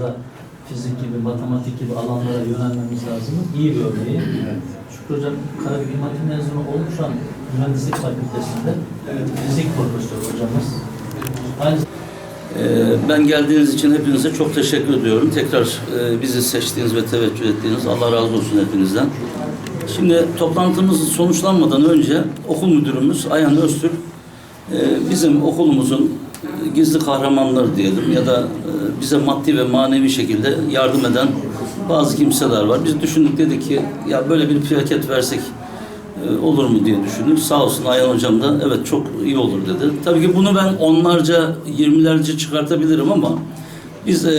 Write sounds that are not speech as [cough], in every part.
da fizik gibi, matematik gibi alanlara yönelmemiz lazım. İyi bir örneği. Şükrü Hocam Karabük İmam Hatip mezunu olmuş an Mühendislik Fakültesi'nde. Fizik profesörü hocamız. Aynı Ee, Ben geldiğiniz için hepinize çok teşekkür ediyorum. Tekrar e, bizi seçtiğiniz ve teveccüh ettiğiniz Allah razı olsun hepinizden. Şimdi toplantımız sonuçlanmadan önce okul müdürümüz Ayhan Öztürk bizim okulumuzun gizli kahramanları diyelim ya da e, bize maddi ve manevi şekilde yardım eden bazı kimseler var. Biz düşündük dedik ki ya böyle bir plaket versek e, olur mu diye düşündük. Sağ olsun Ayhan Hocam da evet çok iyi olur dedi. Tabii ki bunu ben onlarca, yirmilerce çıkartabilirim ama biz e,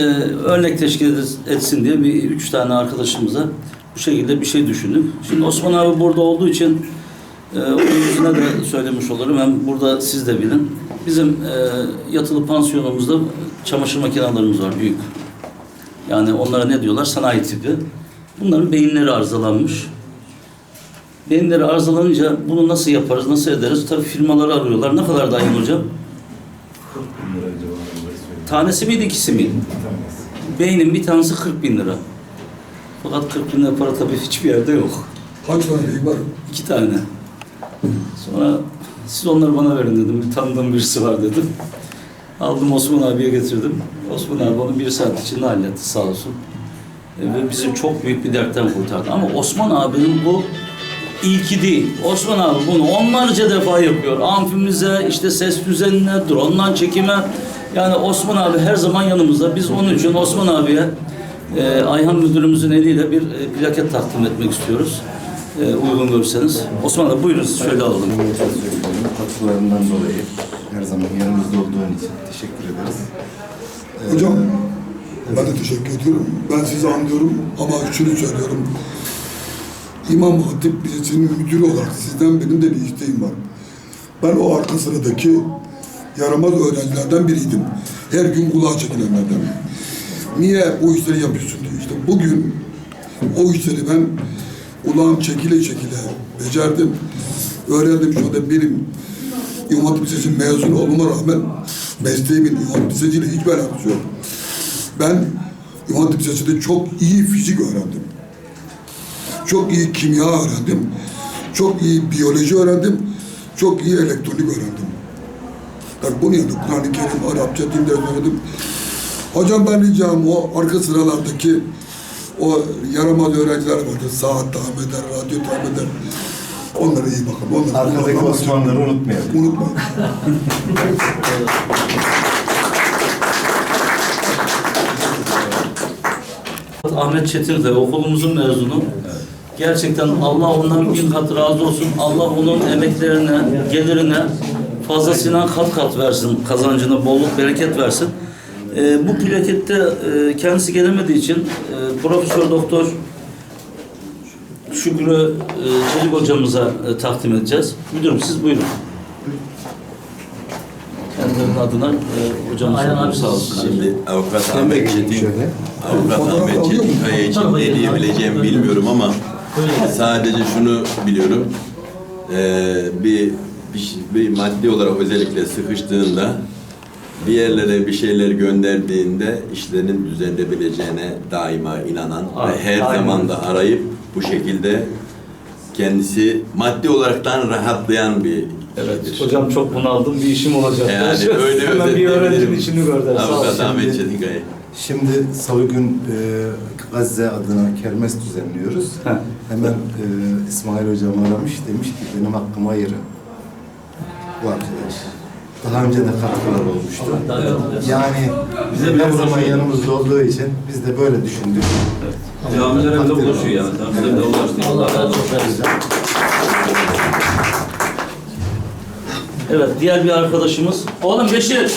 örnek teşkil etsin diye bir üç tane arkadaşımıza bu şekilde bir şey düşündük. Şimdi Osman abi burada olduğu için e, onun yüzüne de söylemiş olurum. Hem burada siz de bilin. Bizim e, yatılı pansiyonumuzda çamaşır makinelerimiz var büyük. Yani onlara ne diyorlar? Sanayi tipi. Bunların beyinleri arızalanmış. Beyinleri arızalanınca bunu nasıl yaparız, nasıl ederiz? Tabii firmaları arıyorlar. Ne kadar dahil hocam? Tanesi miydi, ikisi miydi? Beynin bir tanesi 40 bin lira. Fakat 40 bin lira para tabii hiçbir yerde yok. Kaç tane var? İki tane. Sonra siz onları bana verin dedim. Bir tanıdığım birisi var dedim. Aldım Osman abiye getirdim. Osman abi onu bir saat içinde halletti sağ olsun. E, Ve bizi çok büyük bir dertten kurtardı. Ama Osman abinin bu ilki değil. Osman abi bunu onlarca defa yapıyor. Amfimize, işte ses düzenine, drone'dan çekime. Yani Osman abi her zaman yanımızda. Biz onun için Osman abiye e, Ayhan müdürümüzün eliyle bir e, plaket takdim etmek istiyoruz. E, uygun görürseniz. Osman abi buyurun şöyle alalım. Katkılarından dolayı her zaman yanımızda olduğun için teşekkür ederiz. Hocam ben de teşekkür ediyorum. Ben sizi anlıyorum ama şunu söylüyorum. İmam Hatip Lisesi'nin müdürü olarak sizden benim de bir isteğim var. Ben o arka sıradaki yaramaz öğrencilerden biriydim. Her gün kulağa çekilenlerden. Niye bu işleri yapıyorsun diye. İşte bugün o işleri ben kulağım çekile çekile becerdim. Öğrendim şu anda benim İmam Hatip Lisesi mezunu olmama rağmen mesleğimin İmam Hatip Lisesi ile hiçbir alakası yok. Ben İmam Hatip Lisesi'nde çok iyi fizik öğrendim. Çok iyi kimya öğrendim. Çok iyi biyoloji öğrendim. Çok iyi elektronik öğrendim. Tabii bunun yanında Kur'an-ı Kerim, Arapça, din öğrendim. Hocam ben ricam o arka sıralardaki o yaramaz öğrenciler vardı. Saat tahmin eder, radyo tahmin eder. Onlara iyi bakın. Onlara Arkadaki Onlara- Osmanlıları unutmayalım. Unutmayın. Ahmet Çetin de okulumuzun mezunu. Gerçekten Allah ondan bin kat razı olsun. Allah onun emeklerine, gelirine fazlasıyla kat kat versin. Kazancına bolluk, bereket versin. Ee, bu plakette e, kendisi gelemediği için e, Profesör Doktor Şükrü e, Çelik hocamıza e, takdim edeceğiz. Müdürüm siz buyurun. Kendilerinin adına e, hocamız abi, sağ olsun. Şimdi avukat Ahmet Çetin, avukat Ahmet Çetin Kaya için ne diyebileceğimi bilmiyorum ama sadece şunu biliyorum. Ee, bir, bir, bir maddi olarak özellikle sıkıştığında bir yerlere bir şeyler gönderdiğinde işlerinin düzenlenebileceğine daima inanan Aynen. ve her Aynen. zaman da arayıp bu şekilde kendisi maddi olaraktan rahatlayan bir Evet, kişidir. hocam çok bunaldım bir işim olacak. Yani [laughs] öyle Hemen bir öğrencinin işini. Sağ Avukat. Ahmet Çetin Kaya. Şimdi salı gün e, Gazze adına kermes düzenliyoruz. Heh. Hemen e, İsmail hocam aramış demiş ki benim hakkımı ayırın. Bu arkadaş. Daha önce de katkılar olmuştu. Yani Bize her zaman yanımızda olduğu için biz de böyle düşündük. Camiler evde ulaşıyor yani. Camiler evde ulaşıyor. Allah razı olsun. Evet, diğer bir arkadaşımız. Oğlum Beşir,